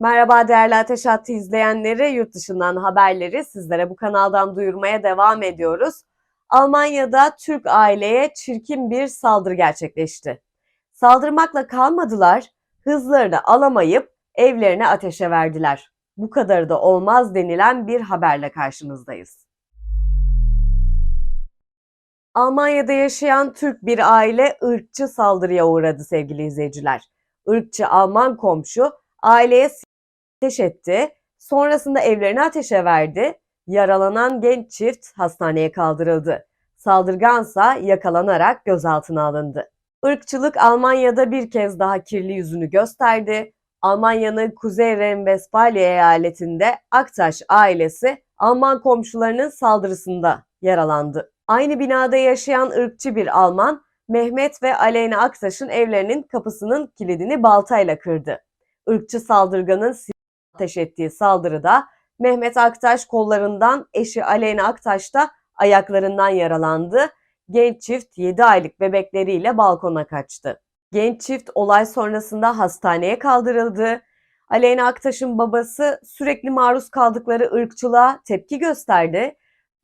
Merhaba değerli Ateş Hattı izleyenleri, yurt dışından haberleri sizlere bu kanaldan duyurmaya devam ediyoruz. Almanya'da Türk aileye çirkin bir saldırı gerçekleşti. Saldırmakla kalmadılar, hızlarını alamayıp evlerine ateşe verdiler. Bu kadarı da olmaz denilen bir haberle karşınızdayız. Almanya'da yaşayan Türk bir aile ırkçı saldırıya uğradı sevgili izleyiciler. Irkçı Alman komşu aileye ateş etti. Sonrasında evlerini ateşe verdi. Yaralanan genç çift hastaneye kaldırıldı. Saldırgansa yakalanarak gözaltına alındı. Irkçılık Almanya'da bir kez daha kirli yüzünü gösterdi. Almanya'nın Kuzey Ren-Vesfalya eyaletinde Aktaş ailesi Alman komşularının saldırısında yaralandı. Aynı binada yaşayan ırkçı bir Alman, Mehmet ve Aleyna Aktaş'ın evlerinin kapısının kilidini baltayla kırdı. Irkçı saldırganın ateş ettiği saldırıda Mehmet Aktaş kollarından, eşi Aleyna Aktaş da ayaklarından yaralandı. Genç çift 7 aylık bebekleriyle balkona kaçtı. Genç çift olay sonrasında hastaneye kaldırıldı. Aleyna Aktaş'ın babası sürekli maruz kaldıkları ırkçılığa tepki gösterdi.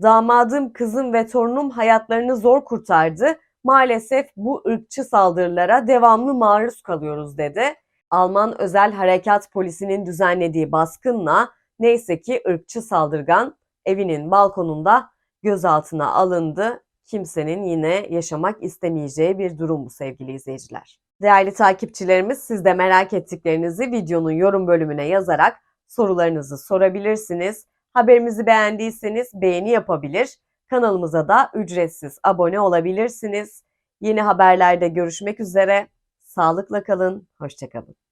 Damadım, kızım ve torunum hayatlarını zor kurtardı. Maalesef bu ırkçı saldırılara devamlı maruz kalıyoruz dedi. Alman Özel Harekat Polisi'nin düzenlediği baskınla neyse ki ırkçı saldırgan evinin balkonunda gözaltına alındı. Kimsenin yine yaşamak istemeyeceği bir durum bu sevgili izleyiciler. Değerli takipçilerimiz siz de merak ettiklerinizi videonun yorum bölümüne yazarak sorularınızı sorabilirsiniz. Haberimizi beğendiyseniz beğeni yapabilir, kanalımıza da ücretsiz abone olabilirsiniz. Yeni haberlerde görüşmek üzere. Sağlıkla kalın, hoşçakalın.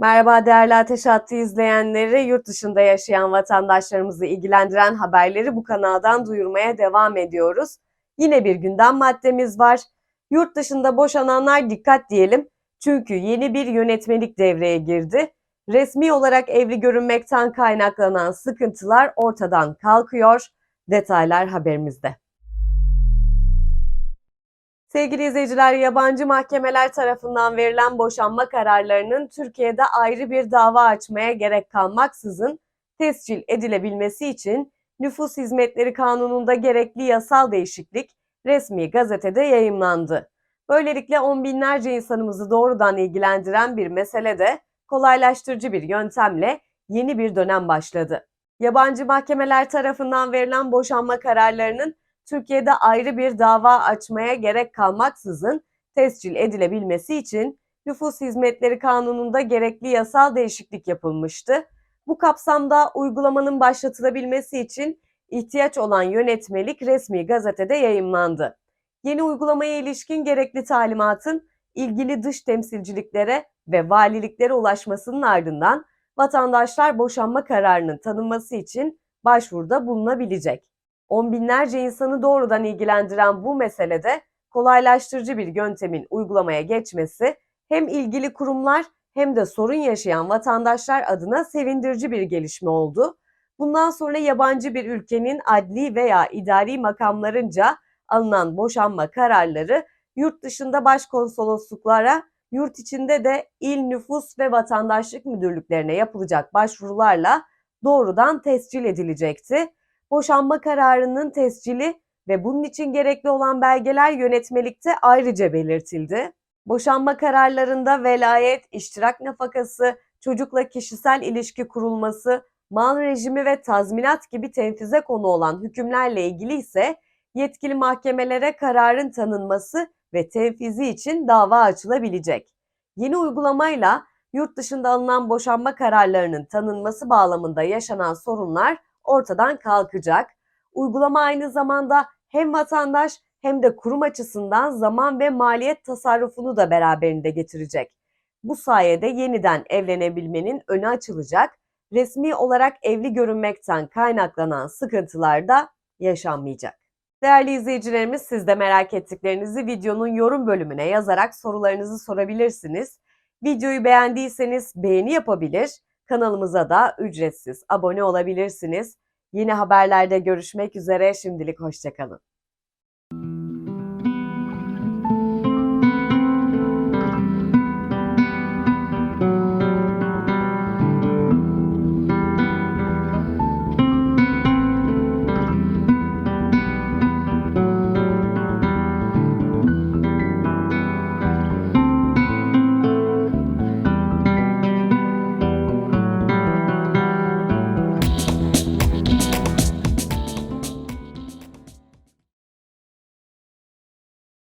Merhaba değerli Ateş Hattı izleyenleri, yurt dışında yaşayan vatandaşlarımızı ilgilendiren haberleri bu kanaldan duyurmaya devam ediyoruz. Yine bir gündem maddemiz var. Yurt dışında boşananlar dikkat diyelim. Çünkü yeni bir yönetmelik devreye girdi. Resmi olarak evli görünmekten kaynaklanan sıkıntılar ortadan kalkıyor. Detaylar haberimizde. Sevgili izleyiciler, yabancı mahkemeler tarafından verilen boşanma kararlarının Türkiye'de ayrı bir dava açmaya gerek kalmaksızın tescil edilebilmesi için Nüfus Hizmetleri Kanunu'nda gerekli yasal değişiklik resmi gazetede yayımlandı. Böylelikle on binlerce insanımızı doğrudan ilgilendiren bir mesele de kolaylaştırıcı bir yöntemle yeni bir dönem başladı. Yabancı mahkemeler tarafından verilen boşanma kararlarının Türkiye'de ayrı bir dava açmaya gerek kalmaksızın tescil edilebilmesi için Nüfus Hizmetleri Kanunu'nda gerekli yasal değişiklik yapılmıştı. Bu kapsamda uygulamanın başlatılabilmesi için ihtiyaç olan yönetmelik resmi gazetede yayımlandı. Yeni uygulamaya ilişkin gerekli talimatın ilgili dış temsilciliklere ve valiliklere ulaşmasının ardından vatandaşlar boşanma kararının tanınması için başvuruda bulunabilecek. On binlerce insanı doğrudan ilgilendiren bu meselede kolaylaştırıcı bir yöntemin uygulamaya geçmesi hem ilgili kurumlar hem de sorun yaşayan vatandaşlar adına sevindirici bir gelişme oldu. Bundan sonra yabancı bir ülkenin adli veya idari makamlarınca alınan boşanma kararları yurt dışında başkonsolosluklara, yurt içinde de il nüfus ve vatandaşlık müdürlüklerine yapılacak başvurularla doğrudan tescil edilecekti. Boşanma kararının tescili ve bunun için gerekli olan belgeler yönetmelikte ayrıca belirtildi. Boşanma kararlarında velayet, iştirak nafakası, çocukla kişisel ilişki kurulması, mal rejimi ve tazminat gibi tenfize konu olan hükümlerle ilgili ise yetkili mahkemelere kararın tanınması ve tenfizi için dava açılabilecek. Yeni uygulamayla yurt dışında alınan boşanma kararlarının tanınması bağlamında yaşanan sorunlar ortadan kalkacak. Uygulama aynı zamanda hem vatandaş hem de kurum açısından zaman ve maliyet tasarrufunu da beraberinde getirecek. Bu sayede yeniden evlenebilmenin önü açılacak, resmi olarak evli görünmekten kaynaklanan sıkıntılar da yaşanmayacak. Değerli izleyicilerimiz siz de merak ettiklerinizi videonun yorum bölümüne yazarak sorularınızı sorabilirsiniz. Videoyu beğendiyseniz beğeni yapabilir, kanalımıza da ücretsiz abone olabilirsiniz. Yeni haberlerde görüşmek üzere şimdilik hoşçakalın.